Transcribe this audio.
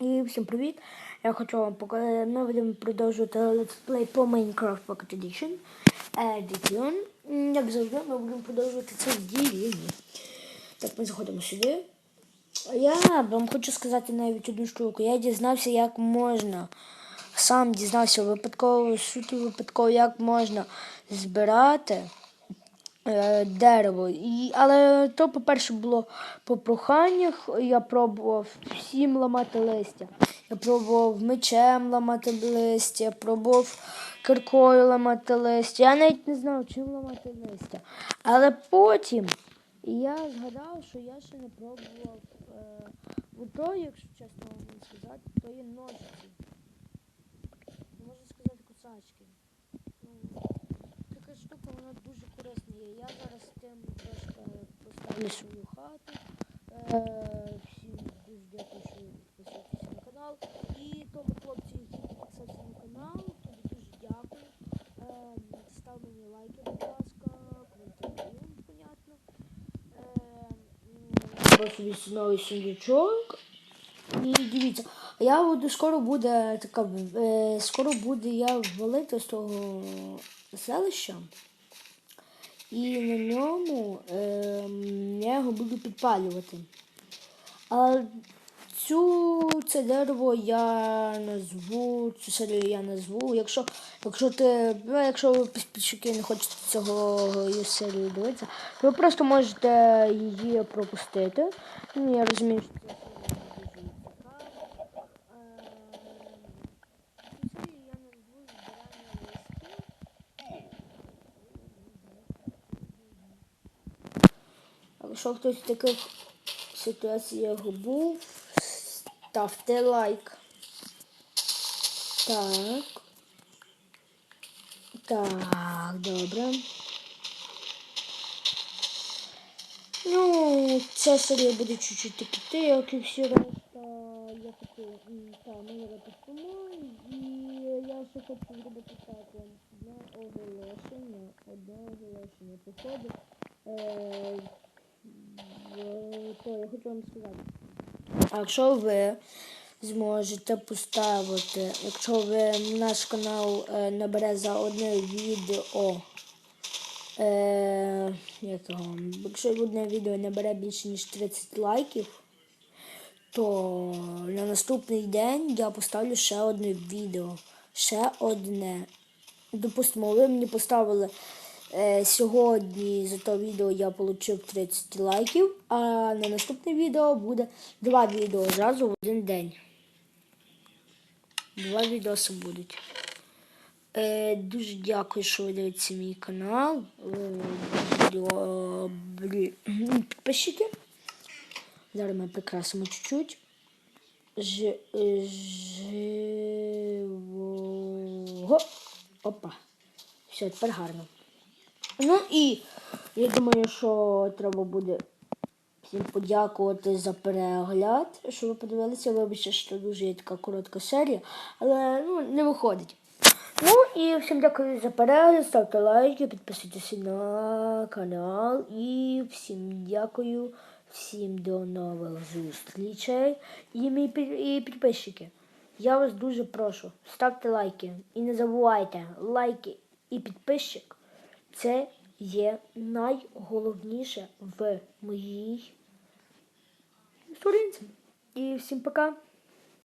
І всім привіт! Я хочу вам показати. Ми будемо продовжувати летсплей по Minecraft Pocket Edition. Edition. М, Як завжди, ми будемо продовжувати це дії. Так, ми заходимо сюди. Я вам хочу сказати навіть одну штуку. Я дізнався, як можна. Сам дізнався випадково, суто випадково, як можна збирати е, дерево. І, але то, по-перше, було по проханнях. Я пробував всім ламати листя. Я пробував мечем ламати листя, я пробував киркою ламати листя. Я навіть не знав, чим ламати листя. Але потім я згадав, що я ще не пробував. Е, ото, якщо чесно вам сказати, то є ножиці. Можна сказати, кусачки. Ну, така штука, вона дуже корисна є. Я зараз тим трошки поставлю свою хату. Е, всім дуже дякую, що ви підписуєтеся на канал. І тому хлопці, які підписалися на канал, тобі дуже дякую. Е, став мені лайки, будь ласка, коментарі, понятно. Е, Просто собі новий сундучок. І дивіться, я буду скоро буде така, е, скоро буде я валити з того селища. І на ньому е, я його буду підпалювати. А цю це дерево я назву, цю серію я назву. Якщо якщо ти, ну, якщо ви підписчики не хочете цього серію дивитися, ви просто можете її пропустити. Ну, я розумію, що це серія не дуже цікава. Е, Цю серію я назву збирання листів. Якщо хтось в таких ситуаціях був, ставте лайк. Так. Так, добре. Ну, ця серія буде чуть-чуть таки, як і всі решта. Я м, та, ми репетимо. І я ще хочу зробити так одне оголошення. Одне оголошення. Походу. Е, я хочу вам сказати. Якщо ви зможете поставити, якщо ви наш канал е, набере за одне відео, е, якого, якщо одне відео набере більше ніж 30 лайків, то на наступний день я поставлю ще одне відео. Ще одне. Допустимо, ви мені поставили е, сьогодні за то відео я отримав 30 лайків, а на наступне відео буде два відео зразу в один день. Два відоси будуть. Е, дуже дякую, що ви дивитеся мій канал. Е, добрі підписчики. Зараз ми прикрасимо чуть-чуть. Ж, е, живого. Опа. Все, тепер гарно. Ну і я думаю, що треба буде всім подякувати за перегляд, що ви подивилися. Вибачте, що дуже є така коротка серія, але ну, не виходить. Ну і всім дякую за перегляд, ставте лайки, підписуйтесь на канал. І всім дякую, всім до нових зустрічей. І мій і підписчики. Я вас дуже прошу, ставте лайки. І не забувайте, лайки і підписчик це є найголовніше в моїй сторінці. І всім пока.